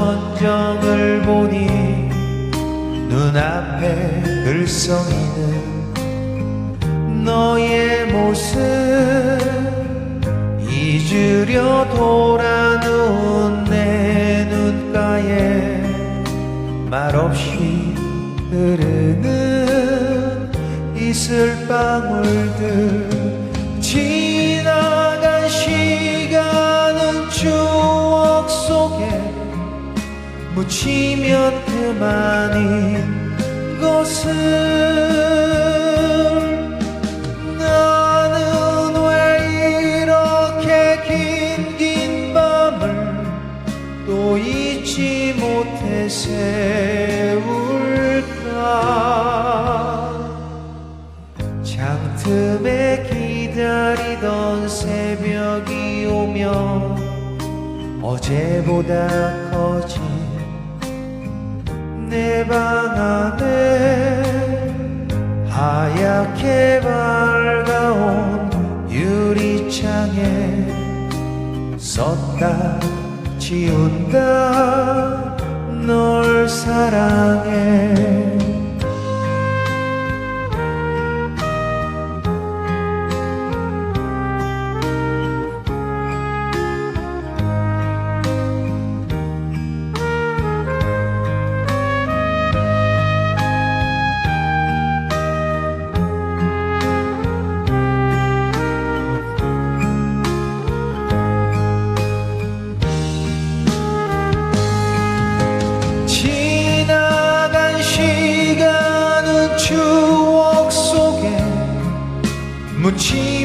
천정을 보니 눈앞에 글썽이는 너의 모습. 잊으려 돌아 누운 내 눈가에 말없이 흐르는 이슬방울들 묻히면 그만인 것을 나는 왜 이렇게 긴 긴 밤을 또 잊지 못해 세울까? 창틈에 기다리던 새벽이 오면 어제보다 커진 내 방 안에 하얗게 밝아온 유리창에 썼다 지운다 널 사랑해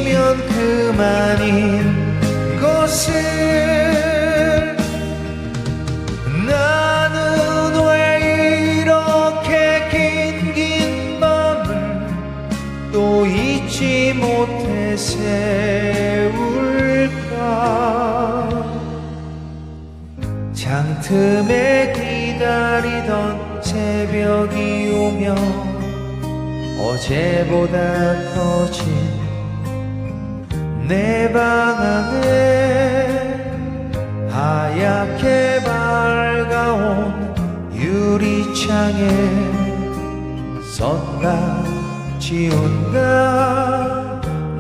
묻히면 그만인 것을 나는 왜 이렇게 긴긴 밤을 또 잊지 못해 세울까? 창틈에 기다리던 새벽이 오면 어제보다 커진 내 방 안에 하얗게 밝아온 유리창에 선가 지운다.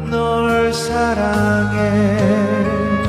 널 사랑해.